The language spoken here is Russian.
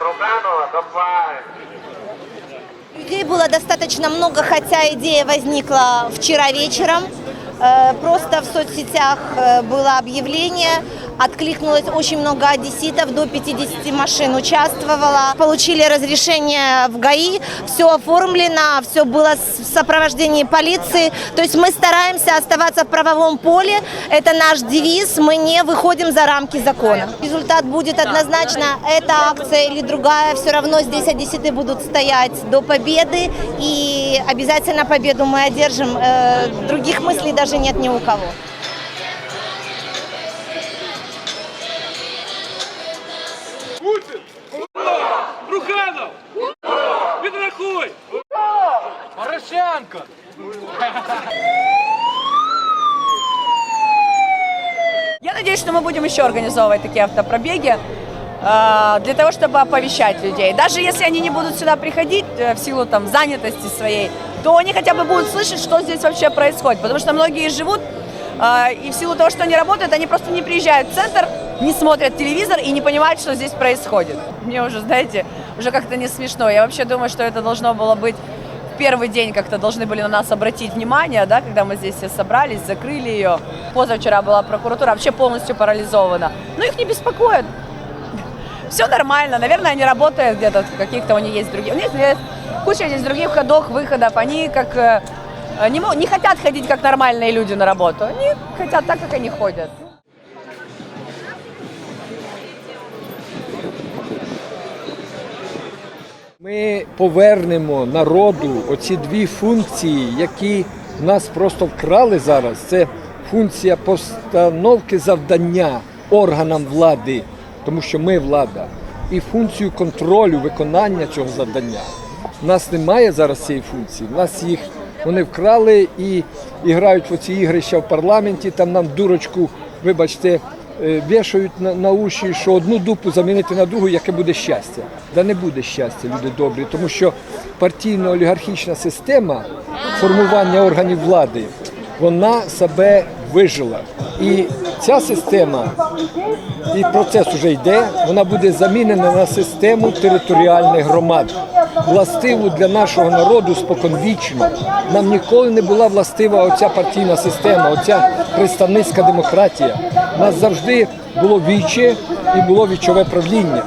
Руканова, давай. Людей было достаточно много, хотя идея возникла вчера вечером. Э, Просто в соцсетях э, было объявление, откликнулось очень много одесситов, до 50 машин участвовало. Получили разрешение в ГАИ, все оформлено, все было в сопровождении полиции. То есть мы стараемся оставаться в правовом поле, это наш девиз, мы не выходим за рамки закона. Результат будет однозначно, эта акция или другая, все равно здесь одесситы будут стоять до победы, и обязательно победу мы одержим. Э, Других мыслей даже нет ни у кого. Я надеюсь, что мы будем еще организовывать такие автопробеги э, для того, чтобы оповещать людей. Даже если они не будут сюда приходить э, в силу там занятости своей, то они хотя бы будут слышать, что здесь вообще происходит. Потому что многие живут э, и в силу того, что они работают, они просто не приезжают в центр, не смотрят телевизор и не понимают, что здесь происходит. Мне уже, знаете, уже как-то не смешно. Я вообще думаю, что это должно было быть первый день как-то должны были на нас обратить внимание, да, когда мы здесь все собрались, закрыли ее. Позавчера была прокуратура вообще полностью парализована. Но их не беспокоит. Все нормально. Наверное, они работают где-то, каких-то у них есть другие. У них есть куча здесь других ходов, выходов. Они как э, не, не хотят ходить как нормальные люди на работу. Они хотят так, как они ходят. Ми повернемо народу оці дві функції, які нас просто вкрали зараз. Це функція постановки завдання органам влади, тому що ми влада, і функцію контролю виконання цього завдання. У нас немає зараз цієї функції. У нас їх вони вкрали і, і грають в оці ігрища в парламенті. Там нам дурочку, вибачте, вішають на, на уші, що одну дупу замінити на другу, яке буде щастя. Да не буде щастя, люди добрі, тому що партійно-олігархічна система формування органів влади, вона себе вижила. І ця система, і процес вже йде, вона буде замінена на систему територіальних громад. Властиву для нашого народу споконвічно. Нам ніколи не була властива оця партійна система, оця представницька демократія. У нас завжди було віче і було вічове правління.